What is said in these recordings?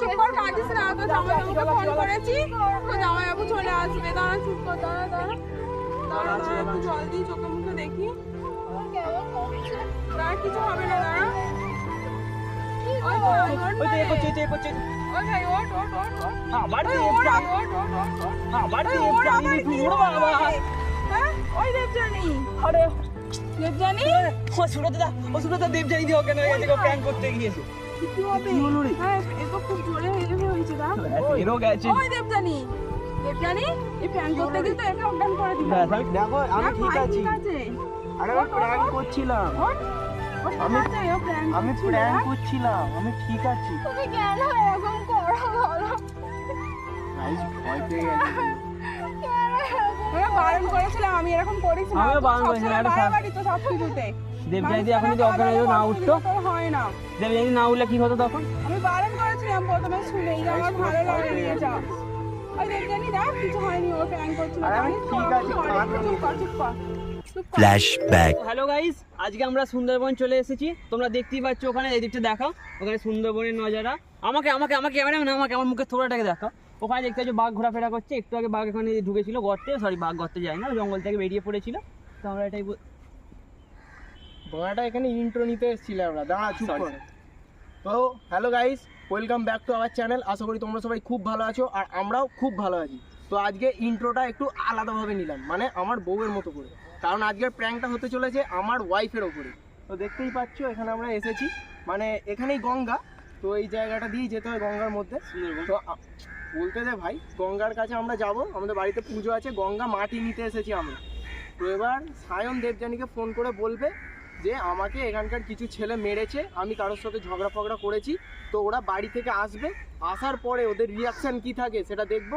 চুপ কর কাঁদিস না তো জামাইবাবুকে ফোন করেছি তো জামাইবাবু চলে আসবে দাঁড়া চুপ কর দাঁড়া দাঁড়া দাঁড়া দাঁড়া একটু জল দিই চোখে মুখে দেখি দাঁড়া কিছু হবে না দাঁড়া ওই ভাই, ওঠ ওই তো না এ রে। করছে, এ করছে। ওই ভাই, ওঠ, ওঠ, ওঠ, ওঠ। আবার ওই দেব ওঠ, জানি। ওঠ, ওঠ, ওঠ, ওঠ। আবার ওই দেব ওঠ, জানি, আবার তুই কি ওঠ হলো বাবা। রে? হ্যাঁ? দেবজানি দেবজানি ও সুব্রতদা, ও দিয়ে অজ্ঞান হয়ে গেছে, ও করতে গিয়েছে। কি হবে? হ্যাঁ এ তো খুব জোরে হয়েছে দাঁড়া এরও গেছে। ওই দেবজানি দেবজানি এই প্যান করতে গিয়ে তো একা অজ্ঞান করে দিল আমি- দেখো, আমি ঠিক আছি। আরে আমি prank করছিলাম। আমি- আমি করছিলাম, আমি ঠিক আছি। তুমি কেন এরকম করো বলো Guys, ভয় পেয়ে গেছে। বারণ করেছিলাম আমি এরকম না তো বারণ করেছিলাম, বাড়াবাড়ি তো সব কিছুতে এখন যদি অজ্ঞান হয়ে না উঠতো হয় না। উঠলে কি হতো তখন? আমি বারণ করেছিলাম প্রথমে শুনেই আমার ভালো লাগে নিয়ে যা হ্যালো গাইস আজকে আমরা সুন্দরবন চলে এসেছি। তোমরা দেখতেই পাচ্ছ ওখানে এদিকটা দিকটা দেখাও ওখানে সুন্দরবনের নজারা। আমাকে আমাকে আমাকে ক্যামেরা না আমাকে আমার মুখে থোড়াটাকে দেখাও। ওখানে দেখতে পাচ্ছ বাঘ ঘোরাফেরা করছে। একটু আগে বাঘ এখানে ঢুকেছিল গর্তে সরি বাঘ গর্তে যায় না জঙ্গল থেকে বেরিয়ে পড়েছিল। তো আমরা এটাই বল- বড়াটা এখানে ইন্ট্রো নিতে এসেছিলাম আমরা। দাঁড়া চুপ কর। তো hello guys welcome back to our channel আশা করি তোমরা সবাই খুব ভালো আছো আর আমরাও খুব ভালো আছি। তো আজকে ইন্ট্রোটা একটু আলাদাভাবে নিলাম মানে আমার বউয়ের মতো করে। কারণ আজকের প্র্যাঙ্কটা হতে চলেছে আমার ওয়াইফের ওপরে। তো দেখতেই পাচ্ছ এখানে আমরা এসেছি। মানে এখানেই গঙ্গা। তো এই জায়গাটা দিয়েই যেতে হয় গঙ্গার মধ্যে। তো বলতে দে ভাই গঙ্গার কাছে আমরা যাব। আমাদের বাড়িতে পুজো আছে গঙ্গা মাটি নিতে এসেছি আমরা। তো এবার সায়ন দেবযানীকে ফোন করে বলবে যে আমাকে এখানকার কিছু ছেলে মেরেছে, আমি কারোর সাথে ঝগড়া ফগড়া করেছি, তো ওরা বাড়ি থেকে আসবে, আসার পরে ওদের রিয়াকশন কি থাকে সেটা দেখব।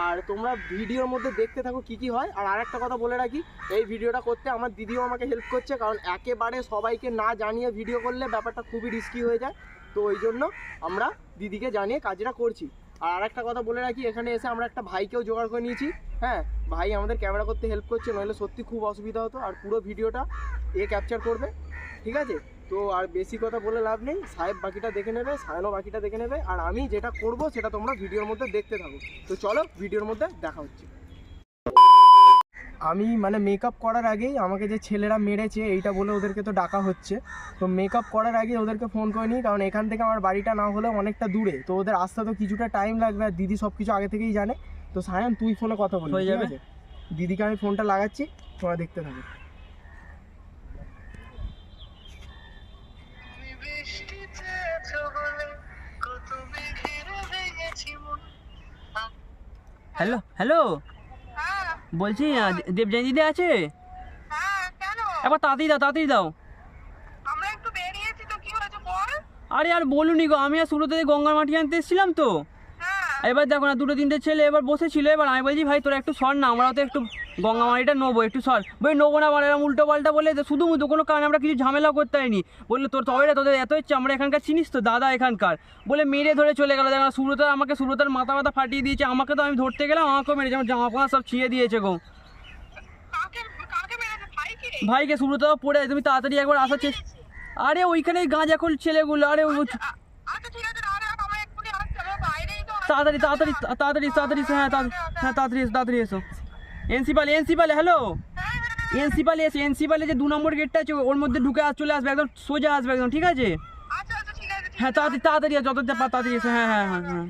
আর তোমরা ভিডিওর মধ্যে দেখতে থাকো কি কি হয়। আর আরেকটা কথা বলে রাখি, এই ভিডিওটা করতে আমার দিদিও আমাকে হেল্প করছে, কারণ একেবারে সবাইকে না জানিয়ে ভিডিও করলে ব্যাপারটা খুবই রিস্কি হয়ে যায়। তো ওই জন্য আমরা দিদিকে জানিয়ে কাজটা করছি। আর আরেকটা কথা বলে রাখি, এখানে এসে আমরা একটা ভাইকেও জোগাড় করে নিয়েছি। হ্যাঁ ভাই আমাদের ক্যামেরা করতে হেল্প করছে, নইলে সত্যি খুব অসুবিধা হতো। আর পুরো ভিডিওটা এ ক্যাপচার করবে, ঠিক আছে? তো আর বেশি কথা বলে লাভ নেই, সাহেব বাকিটা দেখে নেবে, সায়নও বাকিটা দেখে নেবে, আর আমি যেটা করব সেটা তোমরা ভিডিওর মধ্যে দেখতে থাকো। তো চলো, ভিডিওর মধ্যে দেখা হচ্ছে। আমি মানে মেকআপ করার আগেই আমাকে যে ছেলেরা মেরেছে এইটা বলে ওদেরকে তো ডাকা হচ্ছে। তো মেকআপ করার আগেই ওদেরকে ফোন করে নিই কারণ এখান থেকে আমার বাড়িটা না হলেও অনেকটা দূরে। তো ওদের আসতে তো কিছুটা টাইম লাগবে আর দিদি সব কিছু আগে থেকেই জানে। তো সায়ন তুই ফোনে কথা বলবি হয়ে ঠিক যাবে। দিদিকে আমি ফোনটা লাগাচ্ছি তোমরা দেখতে থাকো। Hello hello? বলছি আহ, দে- দিদি আছে? হ্যাঁ একবার তাড়াতাড়ি দাও তাড়াতাড়ি দাও। আরে আর বলুনি গো আমি আর শুরুতে গঙ্গার মাটি আনতে এসেছিলাম তো। হ্যাঁ। এবার দেখো না দুটো তিনটে ছেলে এবার বসেছিল। এবার আমি বলছি ভাই তোরা একটু সর না আমরাও তো একটু গঙ্গা মাটিটা নেব একটু সর। বই নেব না মানে এরকম উল্টো পাল্টা বলে তো শুধু মুধু কোনো কারণে আমরা কিছু ঝামেলা করতে হয়নি বলল তোর তবে তোদের এত ইচ্ছে আমরা এখানকার চিনিস তো দাদা এখানকার। বলে মেরে ধরে চলে গেলো। দেখো সুরতার আমাকে সুরতার মাথা মাথা ফাটিয়ে দিয়েছে আমাকে তো আমি ধরতে গেলাম আমাকেও মেরেছে আমার জামা ফামা সব ছিঁড়ে দিয়েছে গো। ভাইকে? সুরতাও পড়ে তুমি তাড়াতাড়ি একবার আসার চেষ্টা আরে ওইখানেই গাঁজাখোল ছেলেগুলো আরে আচ্ছা আমার আমার তো তাড়াতাড়ি তাড়াতাড়ি তাড়াতাড়ি তাড়াতাড়ি হ্যাঁ তাড়াতাড়ি হ্যাঁ তাড়াতাড়ি এসো তাড়াতাড়ি এসো। এনসিপালে এনসিপালে হ্যালো? এনসিপালে এসে এনসিপালে যে দু নম্বর গেটটা আছে ওর মধ্যে ঢুকে আস চলে আসবে একদম সোজা আসবে একদম ঠিক আছে? আচ্ছা আচ্ছা ঠিক আছে হ্যাঁ তাড়াতাড়ি তাড়াতাড়ি যত তাড়াতাড়ি এসো হ্যাঁ হ্যাঁ হ্যাঁ হ্যাঁ।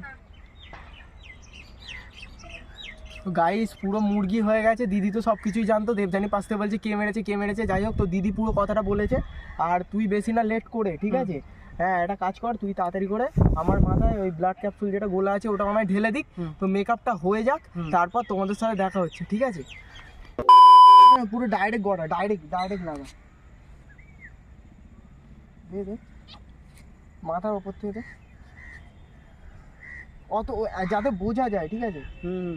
তো গাইস পুরো মুরগি হয়ে গেছে দিদি তো সব কিছুই জানতো দেবযানী পাশতে বলছে কে মেরেছে কে মেরেছে যাই হোক তো দিদি পুরো কথাটা বলেছে আর তুই বেশি না লেট করে ঠিক আছে? হ্যাঁ একটা কাজ কর তুই তাড়াতাড়ি করে আমার মাথায় ওই ব্লাড ক্যাপসুল যেটা গোলা আছে ওটা আমায় ঢেলে দিক। তো মেকআপটা হয়ে যাক তারপর তোমাদের সাথে দেখা হচ্ছে ঠিক আছে? পুরো ডাইরেক্ট গড়া ডাইরেক্ট ডাইরেক্ট লাগা। দে দে। মাথার ওপর থেকে দে। অত যাতে বোঝা যায় ঠিক আছে? হুম।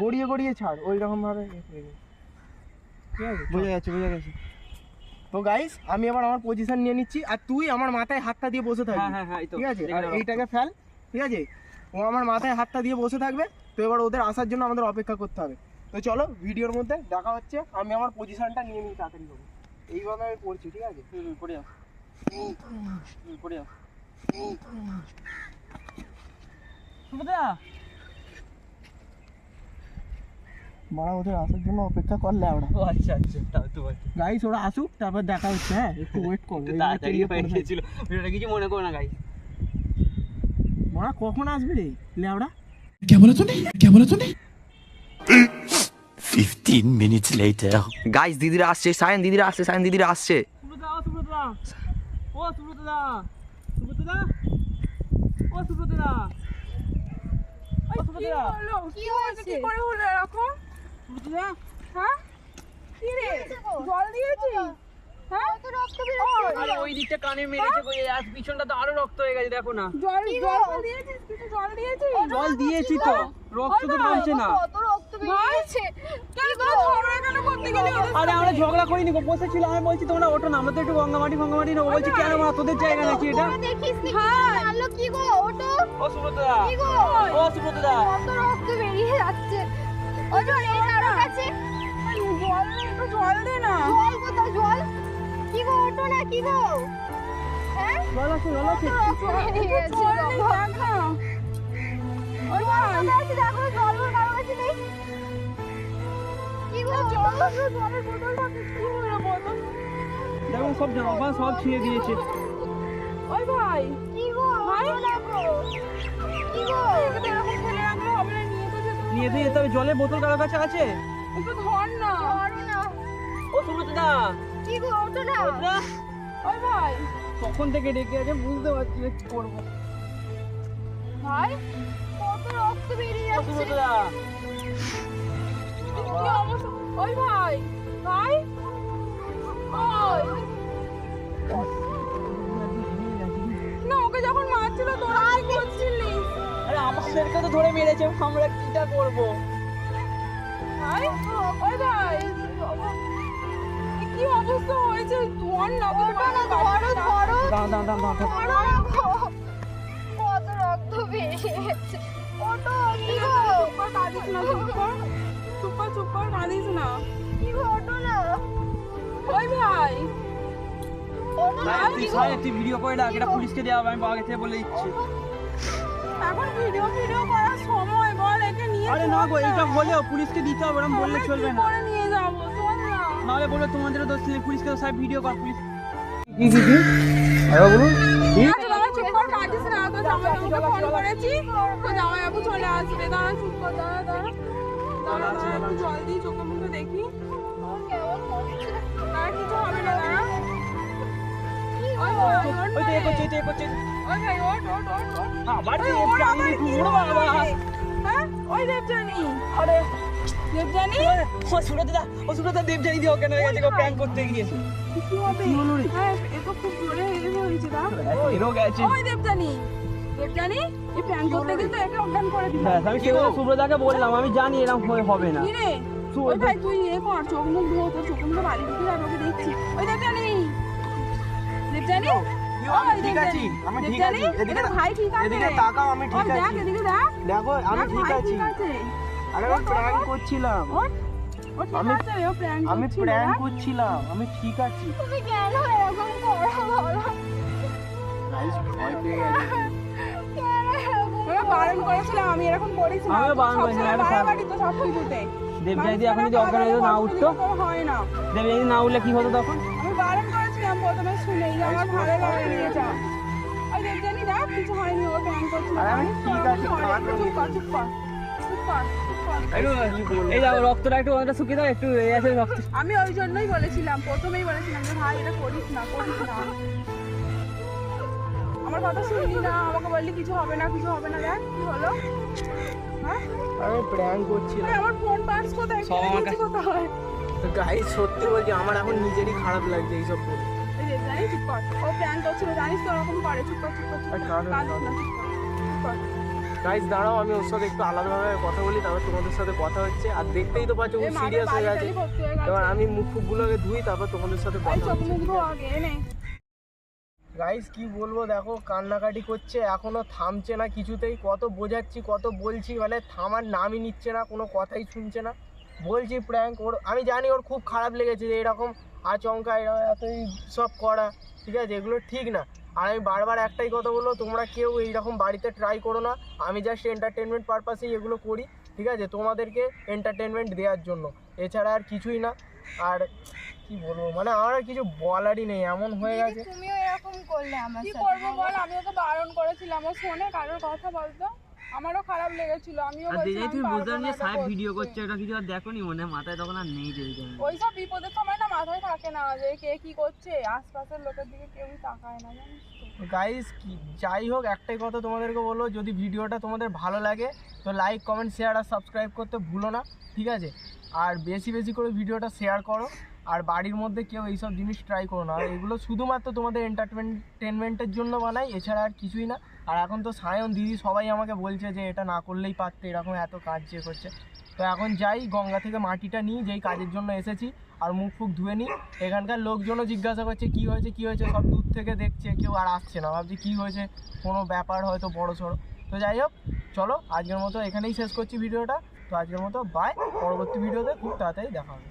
গড়িয়ে গড়িয়ে ছাড় ওই রকম ভাবে। ঠিক আছে বোঝা যাচ্ছে বোঝা গেছে। তো গাইস আমি আবার আমার পজিশন নিয়ে নিচ্ছি আর তুই আমার মাথায় হাতটা দিয়ে বসে থাকবি। হ্যাঁ হ্যাঁ হ্যাঁ ঠিক আছে? আর এইটাকে ফেল ঠিক আছে? ও আমার মাথায় হাতটা দিয়ে বসে থাকবে তো এবার ওদের আসার জন্য আমাদের অপেক্ষা করতে হবে। তো চলো ভিডিওর মধ্যে দেখা হচ্ছে আমি আমার পজিশনটা নিয়ে নিই তাড়াতাড়ি করে। এইভাবে আমি করছি ঠিক আছে? হুম পড়ে যাও। পড়ে যাও। মারা ওদের আসার জন্য অপেক্ষা করলে আমরা ও আচ্ছা আচ্ছা তাও তো গাইস ওরা আসুক তারপর দেখা হচ্ছে হ্যাঁ? একটু ওয়েট করো তাড়াতাড়ি পেয়ে গিয়েছিল ভিডিওটা কিছু মনে করো না গাইস মারা কখন আসবে রে লেওড়া কে বলে তুমি কে বলে তুমি 15 minutes later গাইস দিদিরা আসছে সায়ন দিদিরা আসছে সায়ন দিদিরা আসছে। সুব্রতদা ও সুব্রতদা সুব্রতদা ও সুব্রতদা কি হলো? কি হয়েছে? কি করে হলো এরকম? হ্যাঁ? কি রে? জল দিয়েছিস? হ্যাঁ? ওই, আরে ওই দিকটা কানে মেরেছে আর পিছনটা তো আরও রক্ত হয়ে গেছে দেখো না। জল জল দিয়েছিস? কিছু জল দিয়েছিস? জল দিয়েছি তো রক্ত তো থামছে না। কত রক্ত বেরিয়েছে কেন তোরা ঝগড়া কেন করতে গেলি? আরে আমরা ঝগড়া করিনি গো বসেছিল আমি বলছি তোমরা ওঠো না আমরা তো একটু গঙ্গামাটি ফঙ্গামাটি নেব বলছি কেন মা তোদের জায়গা নাকি এটা? দেখিস নি আলো কি গো ওটো ও সুব্রতদা। কি গো? ও সুব্রতদা। কত রক্ত বেরিয়ে যাচ্ছে। ওই জল এই কারও কাছে? জল নেই একটু জল দে না জল কোথায় জল? কি গো ওটো না কি গো? হ্যাঁ? জল আছে জল আছে। রক্ত বেরিয়েছে জল নেই বাবা। দেখ না ওই ভাই কোথায় আছে দেখো জল ওর কারও কাছে নেই। কি গো জল জলের বোতল থাকে কি হলো বোতল দেখো সব জামা সব ছিঁড়ে দিয়েছে ওই ভাই। কি গো? ভাই? কি গো? নিয়ে তো যেতে হবে। নিয়ে তো যেতে হবে জলের বোতল কারও কাছে আছে? একটু ধর না। ও সুব্রতদা। কি গো ওটো না। ওই ভাই। কখন থেকে ডেকে আছে বুঝতে পারছি না কি করব। ভাই কত রক্ত বেরিয়ে ও যাচ্ছে। ওই ভাই ভাই। ওই। আমাদেরকে তো ধরে মেরেছে আমরা কিটা করব? ভাই ওই ভাই কি অবস্থা হয়েছে? ধর না ধরো ধরো দাঁড়া দাঁড়া দাঁড়া দাঁড়া ধরো কত রক্ত বেরিয়ে গেছে ওটো কি গো? চুপ কর কাঁদিস না চুপ কর। চুপ কর কাঁদিস না। কি গো ওটো না? ওই ভাই। তুই সাহেব তুই ভিডিও করে ডাক এটা পুলিশকে দেওয়া হবে আমি আগে থেকে বলে দিচ্ছি। এখন ভিডিও ভিডিও করার সময় বল একে নিয়ে আরে না গো এইটা বলেও পুলিশকে দিতে হবে ওরকম বললে চলবে না। করে নিয়ে যাব? চল না। নাহলে বলবে তোমাদেরও দোষ নেই পুলিশকে তো সাহেব ভিডিও কর পুলিশ কি কি কি আরে বলুন কি? আচ্ছা, দাঁড়া, চুপ কর, কাঁদিস না, তোর জামাইবাবুকে ফোন করেছি, তোর জামাইবাবু চলে আসবে, দাঁড়া, চুপ কর, দাঁড়া, দাঁড়া। দাঁড়া, দাঁড়া, একটু জল দিই, চোখে মুখে দেখি। দাঁড়া, কিছু হবে না, দাঁড়া। ওই ওই তো না তো ওই ওঠ, ওঠ, ওঠ। আবার ওই, তুই ওঠ, একটু আবার হ্যাঁ? ওই। আরে? ও সুরতদা ও সুরতদা দেবজানি দিয়ে ওখানে গেছে প্র্যাঙ্ক করতে গিয়েছে কি হবে? হ্যাঁ, এ তো খুব জোরে হেরে হয়েছে, দাঁড়া। হিরো গেছে ওই দেবযানী। দেবযানী, এই প্র্যাঙ্ক করতে কিন্তু একে অজ্ঞান করে দিলাম। ব্যাস আমি সেগুলো সুব্রতাকে বললাম আমি জানি এরকম হয়ে হবে না কি রে? তুই ওই ভাই তুই এ কর চোখ মুখ ধো চোখ মুখে বাড়ি দিতে যাবে ওকে দেখছি ওই দেবজানি দেবজানি আমি ওই ঠিক আছি, আমি ঠিক আছি, এদিকে ভাই ঠিক আছে? এদিকে তাকাও আমি ঠিক ওই দেখ এদিকে দেখ। দেখো আমি ঠিক আছি। আরে আমি প্র্যাঙ্ক করছিলাম। আমি- আছে ও প্র্যাঙ্ক আমি প্র্যাঙ্ক করছিলাম আমি ঠিক আছি। তুমি কেন এরকম করো? বলো গাইস ভয় পেয়ে গেছে। কেন এরকম আমি বারণ করেছিলাম আমি এরকম করিস না বারণ করেছিলাম, বাড়াবাড়ি তো সব কিছুতে দেবজানি দিয়ে এখন যদি অজ্ঞান হয়ে না উঠতো। হয় না। দেবজানি না উঠলে কি হতো তখন? প্রথমে শুনেই আমার ভালো লাগে নিয়ে যা। ওই দেবজানি দেখ কিছু হয়নি ও প্র্যাঙ্ক করছিল। আরে আমি করে। কর কর কর। কর ওই জন্যই বলেছিলাম প্রথমেই বলেছিলাম যে ভাই এটা করিস না করিস না। আমার কথা শুনলি না আমাকে বললি কিছু হবে না কিছু হবে না দেখ কি হলো? হ্যাঁ? আমি প্র্যাঙ্ক এই আমার ফোন পার্স কোথায়? সব আমার কিছু। কোথায়? গাইস সত্যি বলছি আমার এখন নিজেরই খারাপ লাগছে এইসব বলে এই যে চুপ কর। ও প্ল্যান করছিল জানিস তো ওরকম করে চুপ কর চুপ কর চুপ কর। কাঁদো না, চুপ কর চুপ কর। গাইস দাঁড়াও আমি ওর সাথে একটু আলাদাভাবে কথা বলি তারপর তোমাদের সাথে কথা হচ্ছে। আর দেখতেই তো পাচ্ছ ও সিরিয়াস হয়ে গেছে। হয়ে এবার আমি মুখ ফুকগুলোকে ধুই তারপর তোমাদের সাথে কথা গাইস কি বলব দেখো কান্নাকাটি করছে এখনও থামছে না কিছুতেই। কত বোঝাচ্ছি কত বলছি মানে থামার নামই নিচ্ছে না কোনো কথাই শুনছে না। বলছি প্র্যাঙ্ক ওর আমি জানি ওর খুব খারাপ লেগেছে যে এরকম আচমকা এরকম এতই সব করা ঠিক আছে? এগুলো ঠিক না। আর আমি বারবার একটাই কথা বলব তোমরা কেউ এইরকম বাড়িতে ট্রাই করো না। আমি জাস্ট এন্টারটেনমেন্ট পারপাসেই এগুলো করি ঠিক আছে? তোমাদেরকে এন্টারটেনমেন্ট দেওয়ার জন্য। এছাড়া আর কিছুই না। আর কি বলব? মানে আমার আর কিছু বলারই নেই এমন হয়ে গেছে। তুমিও এরকম করলে আমার কি করব বল? আমি ওকে বারণ করেছিলাম। ও শোনে কারোর কথা বলতো? আমারও খারাপ লেগেছিল আমিও আর তুমি না যে সাহেব ভিডিও করছে ওটা কিছু আর দেখো নি মনে হয় মাথায় তখন আর নেই যদি ওইসব বিপদের সময় না মাথায় থাকে না যে কে কি করছে আশপাশের লোকের দিকে কেউই তাকায় না জানিস গাইস যাই হোক একটাই কথা তোমাদেরকে বলব যদি ভিডিওটা তোমাদের ভালো লাগে তো লাইক কমেন্ট শেয়ার আর সাবস্ক্রাইব করতে ভুলো না ঠিক আছে? আর বেশি বেশি করে ভিডিওটা শেয়ার করো। আর বাড়ির মধ্যে কেউ এইসব জিনিস ট্রাই করো না। আর এগুলো শুধুমাত্র তোমাদের এন্টারটেনমেন্টের জন্য বানাই এছাড়া আর কিছুই না। আর এখন তো সায়ন দিদি সবাই আমাকে বলছে যে, এটা না করলেই পারতে, এরকম এত কাজ যে করছে। তো এখন যাই, গঙ্গা থেকে মাটিটা নিই, যেই কাজের জন্য এসেছি, আর মুখ ফুক ধুয়ে নিই। এখানকার লোকজনও জিজ্ঞাসা করছে, কি হয়েছে কি হয়েছে? সব দূর থেকে দেখছে, কেউ আর আসছে না। ভাবছি, কি হয়েছে? কোনো ব্যাপার হয়তো বড় সড়ো। তো যাই হোক, চলো, আজকের মতো এখানেই শেষ করছি ভিডিওটা। তো আজকের মতো বাই পরবর্তী ভিডিওতে খুব তাড়াতাড়ি দেখা হবে।